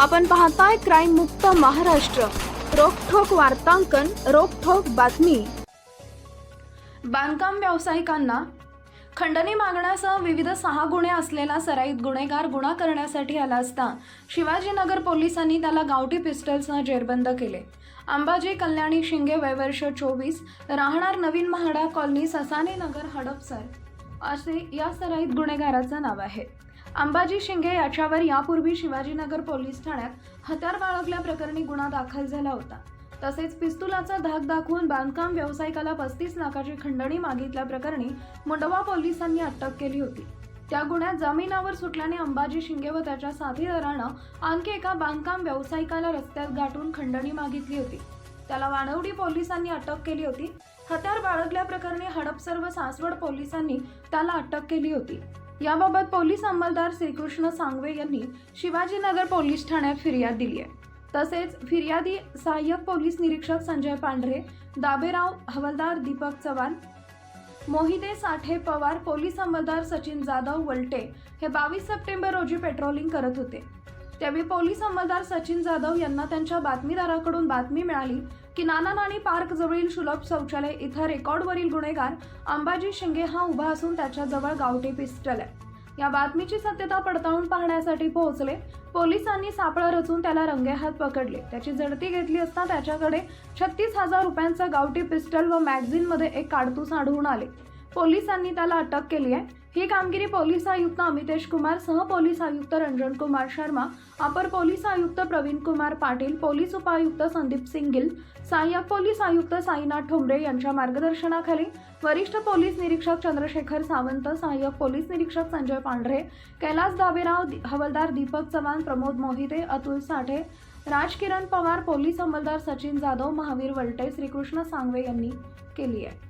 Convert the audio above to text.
आपण पाहताय क्राईम मुक्त महाराष्ट्र. रोखोक वार्तांकन रोखोक बातमी. बांधकाम व्यावसायिकांना खंडणी मागण्यासह विविध सहा गुन्हे असलेला सराईत गुन्हेगार गुन्हा करण्यासाठी आला असता शिवाजीनगर पोलिसांनी त्याला गावठी पिस्टल्सनं जेरबंद केले. अंबाजी कल्याणी शिंगे वयवर्ष चोवीस राहणार नवीन महाडा कॉलनी ससाने नगर हडपसर. असे या सराईत गुन्हेगाराचं नाव आहे. अंबाजी शिंगे याच्यावर यापूर्वी शिवाजीनगर पोलीस ठाण्यात हत्यार बाळगल्याप्रकरणी गुन्हा दाखल झाला होता. तसेच पिस्तुलाचा धाक दाखवून बांधकाम व्यावसायिकाला पस्तीस लाखाची खंडणी मागितल्याप्रकरणी मुंडवा पोलिसांनी अटक केली होती. त्या गुन्ह्यात जमिनावर सुटल्याने अंबाजी शिंगे व त्याच्या साथीदारानं आणखी एका बांधकाम व्यावसायिकाला रस्त्यात गाठून खंडणी मागितली होती. त्याला वाणवडी पोलिसांनी अटक केली होती. हत्यार बाळगल्याप्रकरणी हडपसर व सासवड पोलिसांनी त्याला अटक केली होती. याबाबत पोलीस अंमलदार श्रीकृष्ण सांगवे यांनी शिवाजीनगर पोलीस ठाण्यात फिर्याद दिली आहे. तसेच फिर्यादी सहाय्यक पोलीस निरीक्षक संजय पांढरे दाबेराव हवालदार दीपक चव्हाण मोहिते साठे पवार पोलीस अंमलदार सचिन जाधव वलटे हे बावीस सप्टेंबर रोजी पेट्रोलिंग करत होते. त्यावेळी पोलीस अंमलदार सचिन जाधव यांना त्यांच्या बातमीदाराकडून बातमी मिळाली की नाना नानी पार्क जवळील सुलभ शौचालय इथं रेकॉर्डवरील गुन्हेगार अंबाजी शिंगे हा उभा असून त्याच्याजवळ गावठी पिस्टल आहे. या बातमीची सत्यता पडताळून पाहण्यासाठी पोहोचले. पोलिसांनी सापळा रचून त्याला रंगेहात पकडले. त्याची झडती घेतली असता त्याच्याकडे छत्तीस हजार रुपयांचा गावठी पिस्टल व मॅगझिनमध्ये एक काडतूस आढळून आले. पोलिसांनी त्याला अटक केली आहे. ही कामगिरी पोलीस आयुक्त अमितेश कुमार सह पोलीस आयुक्त रंजन कुमार शर्मा अपर पोलीस आयुक्त प्रवीण कुमार पाटील पोलीस उपायुक्त संदीप सिंग गिल सहाय्यक पोलीस आयुक्त साईनाथ ठोंबरे यांच्या मार्गदर्शनाखाली वरिष्ठ पोलीस निरीक्षक चंद्रशेखर सावंत सहाय्यक पोलीस निरीक्षक संजय पांढरे कैलास दाबेराव हवलदार दीपक चव्हाण प्रमोद मोहिते अतुल साठे राजकिरण पवार पोलीस अंमलदार सचिन जाधव महावीर वलटे श्रीकृष्ण सांगवे यांनी केली आहे.